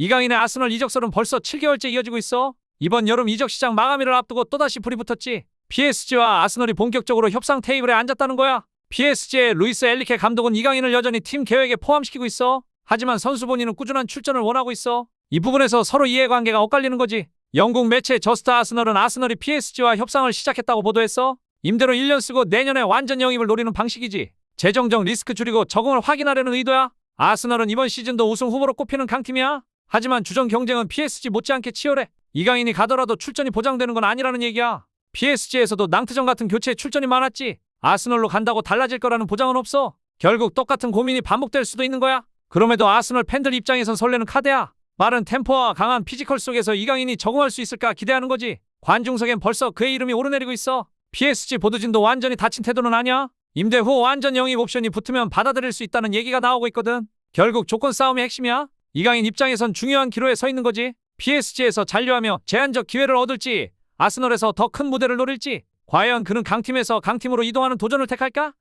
이강인의 아스널 이적설은 벌써 7개월째 이어지고 있어. 이번 여름 이적 시장 마감일을 앞두고 또다시 불이 붙었지. PSG와 아스널이 본격적으로 협상 테이블에 앉았다는 거야. PSG의 루이스 엘리케 감독은 이강인을 여전히 팀 계획에 포함시키고 있어. 하지만 선수 본인은 꾸준한 출전을 원하고 있어. 이 부분에서 서로 이해관계가 엇갈리는 거지. 영국 매체 저스트 아스널은 아스널이 PSG와 협상을 시작했다고 보도했어. 임대로 1년 쓰고 내년에 완전 영입을 노리는 방식이지. 재정적 리스크 줄이고 적응을 확인하려는 의도야. 아스널은 이번 시즌도 우승 후보로 꼽히는 강팀이야. 하지만 주전 경쟁은 PSG 못지않게 치열해. 이강인이 가더라도 출전이 보장되는 건 아니라는 얘기야. PSG에서도 낭트전 같은 교체 출전이 많았지. 아스널로 간다고 달라질 거라는 보장은 없어. 결국 똑같은 고민이 반복될 수도 있는 거야. 그럼에도 아스널 팬들 입장에선 설레는 카드야. 빠른 템포와 강한 피지컬 속에서 이강인이 적응할 수 있을까 기대하는 거지. 관중석엔 벌써 그의 이름이 오르내리고 있어. PSG 보드진도 완전히 닫힌 태도는 아니야. 임대 후 완전 영입 옵션이 붙으면 받아들일 수 있다는 얘기가 나오고 있거든. 결국 조건 싸움이 핵심이야. 이강인 입장에선 중요한 기로에 서 있는 거지. PSG에서 잔류하며 제한적 기회를 얻을지, 아스널에서 더 큰 무대를 노릴지, 과연 그는 강팀에서 강팀으로 이동하는 도전을 택할까?